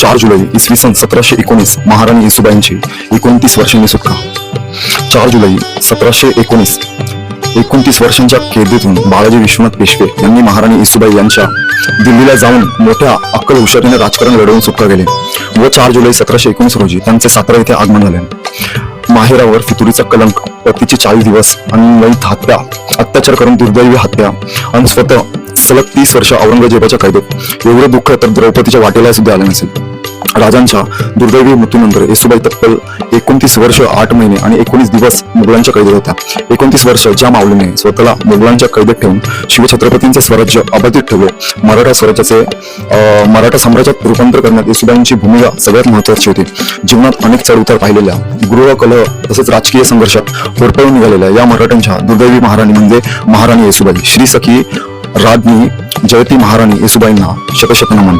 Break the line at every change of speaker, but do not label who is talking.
चार जुलै इसवी सन सतराशे एकोणीस महाराणी येसुबाईंची एकोणतीस वर्षांनी सुटका. चार जुलै सतराशे एकोणीस एकोणतीस वर्षांच्या कैदेतून बाळाजी विश्वनाथ पेशवे यांनी महाराणी येसुबाई यांच्या दिल्लीला जाऊन मोठ्या अक्कल हुशारीने राजकारण लढवून सुटका केले व चार जुलै सतराशे एकोणीस रोजी त्यांचे सातारा येथे आगमन झाले. माहेरावर फितुरीचा कलंक पतीचे चाळीस दिवस अन्वयित हत्या अत्याचार करून दुर्दैवी हत्या आणि स्वतः सलग तीस वर्ष औरंगजेबाच्या कैदेत एवढं दुःख तर द्रौपदीच्या वाटेला सुद्धा आलं नसेल. राजांच्या दुर्दैवी मृत्यूनंतर येसुबाई तब्बल एकोणतीस वर्ष आठ महिने आणि एकोणीस दिवस मुघलांच्या कैदेत होत्या. एकोणतीस वर्ष ज्या माऊलीने स्वतःला मुघलांच्या कैदेत ठेवून शिवछत्रपतींचे स्वराज्य अबाधित ठेवले मराठा स्वराज्याचे मराठा साम्राज्यात रूपांतर करण्यात येसुबाईंची भूमिका सगळ्यात महत्वाची होती. जीवनात अनेक चढउतार पाहिलेल्या गृह कलह तसेच राजकीय संघर्षात होरपळून निघालेल्या या मराठ्यांच्या दुर्दैवी महाराणी म्हणजे महाराणी येसुबाई. श्री सखी राज्ञी जयती महाराणी येसुबाईंना शतशत नमन